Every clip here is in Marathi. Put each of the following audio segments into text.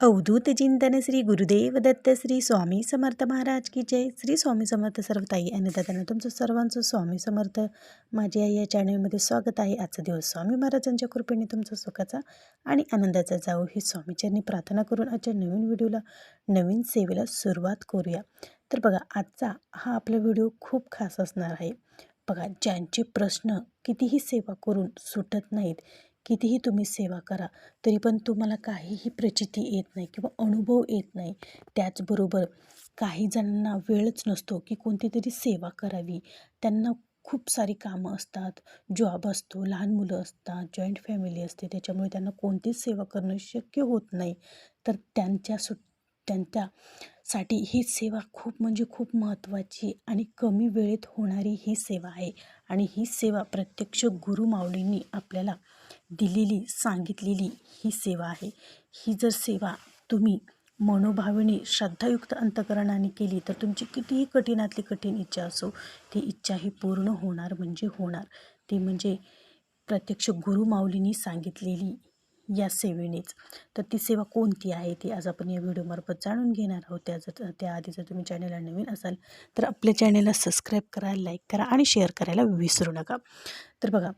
अवधूत चिंतन श्री गुरुदेव दत्त श्री स्वामी समर्थ महाराज की जय. श्री स्वामी समर्थ सर्व ताई आणि दादांना तुमचं सर्वांचं स्वामी समर्थ माझ्या या चॅनलमध्ये स्वागत आहे. आजचा दिवस स्वामी महाराजांच्या कृपेने तुमचा सुखाचा आणि आनंदाचा जाऊ ही स्वामीचरणी प्रार्थना करून आजच्या नवीन व्हिडिओला नवीन सेवेला सुरुवात करूया. तर बघा आजचा हा आपला व्हिडिओ खूप खास असणार आहे. बघा ज्यांचे प्रश्न कितीही सेवा करून सुटत नाहीत कितीही तुम्ही सेवा करा तरी पण तुम्हाला काहीही प्रचिती येत नाही किंवा अनुभव येत नाही. त्याचबरोबर काही जणांना वेळच नसतो की कोणती तरी सेवा करावी. त्यांना खूप सारी कामं असतात. जॉब असतो लहान मुलं असतात जॉईंट फॅमिली असते. त्याच्यामुळे त्यांना कोणतीच सेवा करणं शक्य होत नाही. तर त्यांच्या सु त्यांच्यासाठी ही सेवा खूप म्हणजे खूप महत्त्वाची आणि कमी वेळेत होणारी ही सेवा आहे. आणि ही सेवा प्रत्यक्ष गुरुमाऊलींनी आपल्याला दिलेली सांगितलेली ही सेवा आहे. ही जर सेवा तुम्ही मनोभावेने श्रद्धायुक्त अंतकरणाने केली तर तुमची कितीही कठीणातली कठीण इच्छा असो ती इच्छा ही पूर्ण होणार म्हणजे होणार. ती म्हणजे प्रत्यक्ष गुरुमाऊलींनी सांगितलेली या सेवेनेच. तर ती सेवा कोणती आहे ती आज आपण या व्हिडिओमार्फत जाणून घेणार आहोत. त्या जर त्याआधी जर तुम्ही चॅनलला नवीन असाल तर आपल्या चॅनलला सबस्क्राईब करा लाईक करा आणि शेअर करायला विसरू नका. तर बघा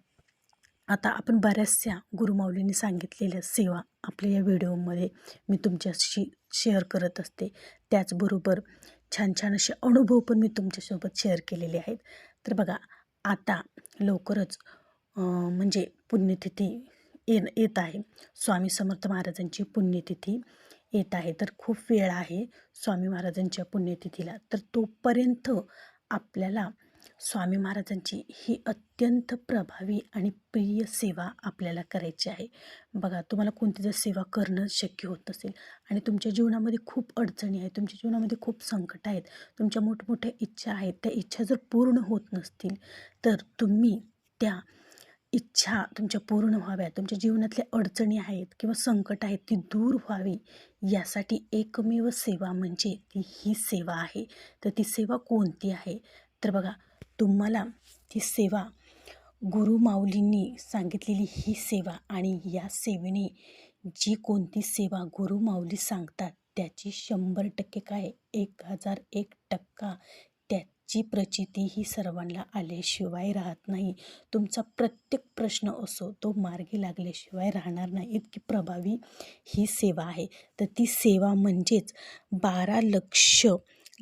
आता आपण बऱ्याचशा गुरुमाऊलींनी सांगितलेल्या सेवा आपल्या या व्हिडिओमध्ये मी तुमच्याशी शेअर करत असते. त्याचबरोबर छान छान असे अनुभव पण मी तुमच्यासोबत शेअर केलेले आहेत. तर बघा आता लवकरच म्हणजे पुण्यतिथी ये येत आहे. स्वामी समर्थ महाराजांची पुण्यतिथी येत आहे. तर खूप वेळ आहे स्वामी महाराजांच्या पुण्यतिथीला. तर तोपर्यंत आपल्याला स्वामी महाराजांची ही अत्यंत प्रभावी आणि प्रिय सेवा आपल्याला करायची आहे. बघा तुम्हाला कोणती जर सेवा करणं शक्य होत असेल आणि तुमच्या जीवनामध्ये खूप अडचणी आहेत तुमच्या जीवनामध्ये खूप संकट आहेत तुमच्या मोठमोठ्या इच्छा आहेत त्या इच्छा जर पूर्ण होत नसतील तर तुम्ही त्या इच्छा तुमच्या पूर्ण व्हाव्या तुमच्या जीवनातल्या अडचणी आहेत किंवा संकट आहेत ती दूर व्हावी. यासाठी एकमेव सेवा म्हणजे ती ही सेवा आहे. तर ती सेवा कोणती आहे? तर बघा तुम्हाला ती सेवा गुरुमाऊलींनी सांगितलेली ही सेवा आणि या सेवेने जी कोणती सेवा गुरुमाऊली सांगतात त्याची शंभर टक्के काय? एक हजार एक टक्का त्याची प्रचिती ही सर्वांना आल्याशिवाय राहत नाही. तुमचा प्रत्येक प्रश्न असो तो मार्गी लागल्याशिवाय राहणार नाही. इतकी प्रभावी ही सेवा आहे. तर ती सेवा म्हणजेच बारा लक्ष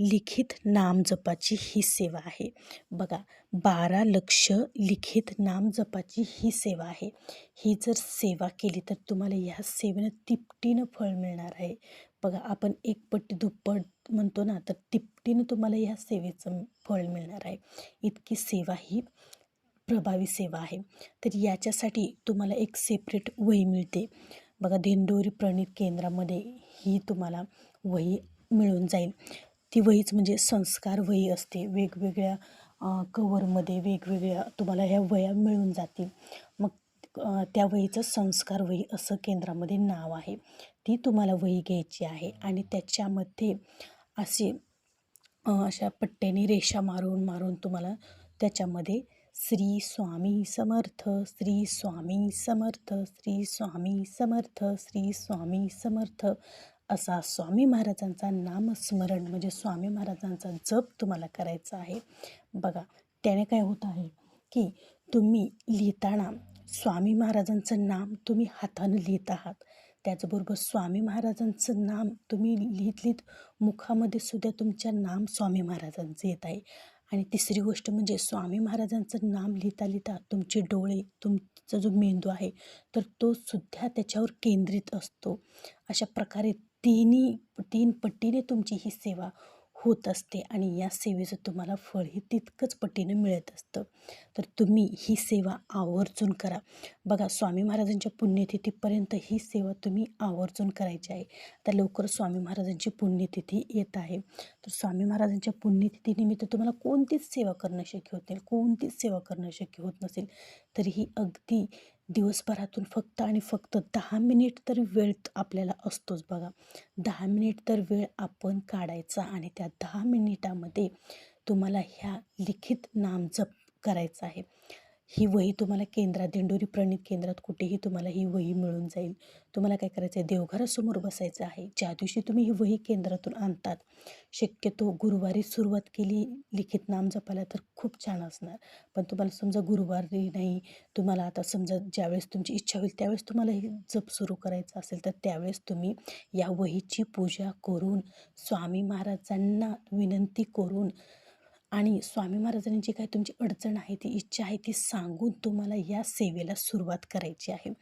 लिखित नाम जपाची ही सेवा आहे. बघा बारा लक्ष लिखित नाम जपाची ही सेवा आहे. ही जर सेवा केली तर तुम्हाला ह्या सेवेनं तिपटीनं फळ मिळणार आहे. बघा आपण एक पट्टी दुप्पट म्हणतो ना तर तिपटीनं तुम्हाला ह्या सेवेचं फळ मिळणार आहे. इतकी सेवा ही प्रभावी सेवा आहे. तर याच्यासाठी तुम्हाला एक सेपरेट वही मिळते. बघा दिंडोरी प्रणित केंद्रामध्ये ही तुम्हाला वही मिळून जाईल. ती वहीच म्हणजे संस्कार वही असते. वेगवेगळ्या कवरमध्ये वेगवेगळ्या तुम्हाला ह्या वया मिळून जातील. मग त्या वहीचं संस्कार वही असं केंद्रामध्ये नाव आहे. ती तुम्हाला वही घ्यायची आहे आणि त्याच्यामध्ये असे अशा पट्ट्याने रेषा मारून मारून तुम्हाला त्याच्यामध्ये श्री स्वामी समर्थ श्री स्वामी समर्थ श्री स्वामी समर्थ श्री स्वामी समर्थ असा स्वामी महाराजांचा नामस्मरण म्हणजे स्वामी महाराजांचा जप तुम्हाला करायचा आहे. बघा त्याने काय होत आहे की तुम्ही लिहिताना स्वामी महाराजांचं नाम तुम्ही हातानं लिहित आहात. त्याचबरोबर स्वामी महाराजांचं नाम तुम्ही लिहित लिहित मुखामध्ये सुद्धा तुमच्या नाम स्वामी महाराजांचं येत आहे. आणि तिसरी गोष्ट म्हणजे स्वामी महाराजांचं नाम लिहिता लिहिता तुमचे डोळे तुमचा जो मेंदू आहे तर तो सुद्धा त्याच्यावर केंद्रित असतो. अशा प्रकारे तिन्ही तीन पट्टीने तुमची ही सेवा होत असते आणि या सेवेचं तुम्हाला फळ हे तितकंच पट्टीनं मिळत असतं. तर तुम्ही ही सेवा आवर्जून करा. बघा स्वामी महाराजांच्या पुण्यतिथीपर्यंत ही सेवा तुम्ही आवर्जून करायची आहे. आता लवकर स्वामी महाराजांची पुण्यतिथी येत आहे. तर स्वामी महाराजांच्या पुण्यतिथीनिमित्त तुम्हाला कोणतीच सेवा करणं शक्य होत नाही. कोणतीच सेवा करणं शक्य होत नसेल. तरीही अगदी दिवसभरातून फक्त आणि फक्त दहा मिनिट तर वेळ आपल्याला असतोच बघा. दहा मिनिट तर वेळ आपण काढायचा आणि त्या दहा मिनिटामध्ये तुम्हाला ह्या लिखित नाम जप करायचा आहे. ही वही तुम्हाला केंद्रात दिंडोरी प्रणित केंद्रात कुठेही तुम्हाला ही वही मिळून जाईल. तुम्हाला काय करायचं आहे? देवघरासमोर बसायचं आहे. ज्या दिवशी तुम्ही ही वही केंद्रातून आणतात शक्यतो गुरुवारी सुरुवात केली लिखित नाम जपायला तर खूप छान असणार. पण तुम्हाला समजा गुरुवारी नाही तुम्हाला आता समजा ज्यावेळेस तुमची इच्छा होईल त्यावेळेस तुम्हाला हे जप सुरू करायचं असेल तर त्यावेळेस तुम्ही या वहीची पूजा करून स्वामी महाराजांना विनंती करून आणि स्वामी महाराजांनी जी काही तुमची अडचण आहे ती इच्छा आहे ती सांगून तुम्हाला या सेवेला सुरुवात करायची आहे.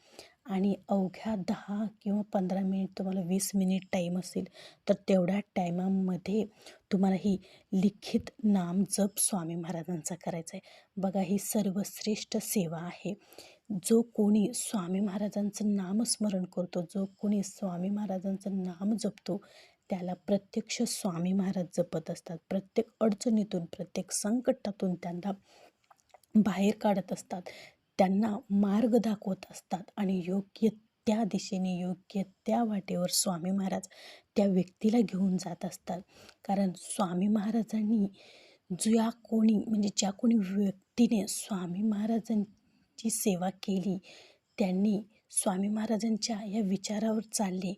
आणि अवघ्या दहा किंवा पंधरा मिनिट तुम्हाला वीस मिनिट टाईम असेल तर तेवढ्या टायमामध्ये तुम्हाला ही लिखित नाम जप स्वामी महाराजांचा करायचा आहे. बघा ही सर्वश्रेष्ठ सेवा आहे. जो कोणी स्वामी महाराजांचं नामस्मरण करतो जो कोणी स्वामी महाराजांचं नाम जपतो त्याला प्रत्यक्ष स्वामी महाराज जपत असतात. प्रत्येक अडचणीतून प्रत्येक संकटातून त्यांना बाहेर काढत असतात. त्यांना मार्ग दाखवत असतात आणि योग्य त्या दिशेने योग्य त्या वाटेवर स्वामी महाराज त्या व्यक्तीला घेऊन जात असतात. कारण स्वामी महाराजांनी ज्या कोणी म्हणजे ज्या कोणी व्यक्तीने स्वामी महाराजांची सेवा केली त्यांनी स्वामी महाराजांच्या या विचारावर चालले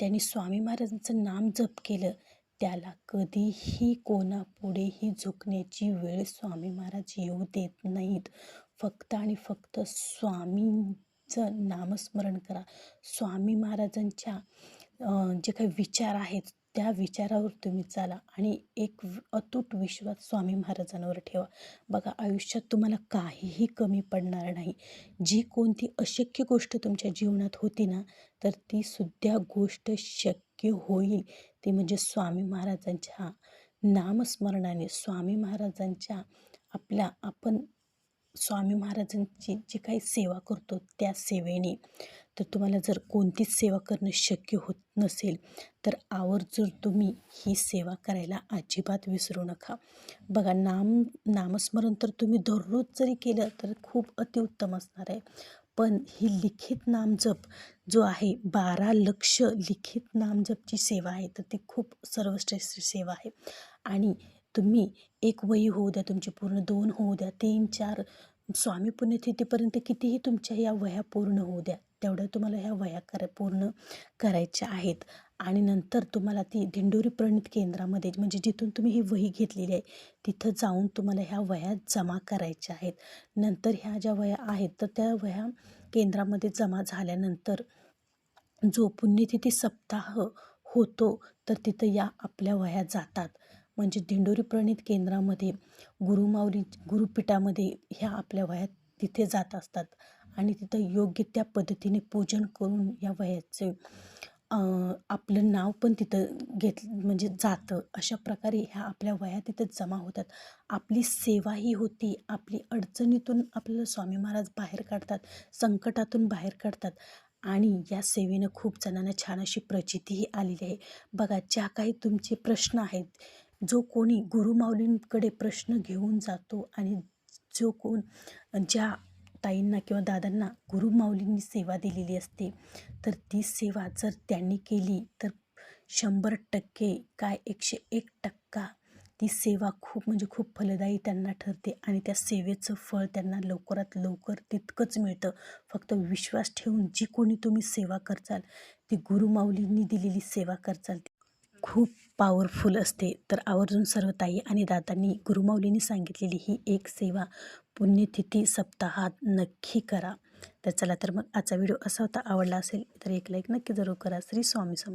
त्यांनी स्वामी महाराजांचं नाम जप केलं. त्याला कधीही कोणापुढेही झुकण्याची वेळ स्वामी महाराज येऊ देत नाहीत. फक्त आणि फक्त स्वामींचं नामस्मरण करा. स्वामी महाराजांच्या जे काही विचार आहेत त्या विचारावर तुम्ही चाला आणि एक अतूट विश्वास स्वामी महाराजांवर ठेवा. बघा आयुष्यात तुम्हाला काहीही कमी पडणार नाही. जी कोणती अशक्य गोष्ट तुमच्या जीवनात होती ना तर ती सुद्धा गोष्ट शक्य होईल. ती म्हणजे स्वामी महाराजांच्या नामस्मरणाने स्वामी महाराजांच्या आपल्या आपण स्वामी महाराजांची जी काही सेवा करतो त्या सेवेने तर तुम्हाला जर कोणतीच सेवा करणं शक्य होत नसेल तर आवर्जून तुम्ही ही सेवा करायला अजिबात विसरू नका. बघा नाम नामस्मरण तर तुम्ही दररोज जरी केलं तर खूप अतिउत्तम असणार आहे. पण ही लिखित नामजप जो आहे बारा लक्ष लिखित नामजपची सेवा आहे तर ती खूप सर्वश्रेष्ठ सेवा आहे. आणि तुम्ही एक वही होऊ द्या तुमची पूर्ण दोन होऊ द्या तीन चार स्वामी पुण्यतिथीपर्यंत कितीही तुमच्या या वह्या पूर्ण होऊ द्या तेवढ्या तुम्हाला ह्या वह्या कर पूर्ण करायच्या आहेत. आणि नंतर तुम्हाला ती दिंडोरी प्रणित केंद्रामध्ये म्हणजे जिथून तुम्ही ही वही घेतलेली आहे तिथं जाऊन तुम्हाला ह्या वह्या जमा करायच्या आहेत. नंतर ह्या ज्या वह्या आहेत तर त्या वह्या केंद्रामध्ये जमा झाल्यानंतर जो पुण्यतिथी सप्ताह होतो तर तिथं या आपल्या वह्या जातात. म्हणजे दिंडोरी प्रणित केंद्रामध्ये गुरुमाऊली गुरुपीठामध्ये ह्या आपल्या वयात तिथे जात असतात. आणि तिथं योग्य त्या पद्धतीने पूजन करून या वयाचे आपलं नाव पण तिथं घेत म्हणजे जातं. अशा प्रकारे ह्या आपल्या वयात तिथं जमा होतात. आपली सेवाही होती आपली अडचणीतून आपल्याला स्वामी महाराज बाहेर काढतात संकटातून बाहेर काढतात. आणि या सेवेनं खूप जणांना छान अशी प्रचितीही आलेली आहे. बघा ज्या काही तुमचे प्रश्न आहेत जो कोणी गुरुमाऊलींकडे प्रश्न घेऊन जातो आणि जो कोण ज्या ताईंना किंवा दादांना गुरुमाऊलींनी सेवा दिलेली असते तर ती सेवा जर त्यांनी केली तर शंभर टक्के काय एकशे एक टक्का ती सेवा खूप म्हणजे खूप फलदायी त्यांना ठरते आणि त्या सेवेचं फळ त्यांना लवकरात लवकर तितकंच मिळतं. फक्त विश्वास ठेवून जी कोणी तुम्ही सेवा करचाल ती गुरुमाऊलींनी दिलेली सेवा करचाल खूप पॉवरफुल असते. तर आवर्जून सर्व ताई आणि दादांनी गुरुमाऊलींनी सांगितलेली ही एक सेवा पुण्यतिथी सप्ताहात नक्की करा. तर चला तर मग आजचा व्हिडिओ असा होता. आवडला असेल तर एक लाईक नक्की जरूर करा. श्री स्वामी समर्थ.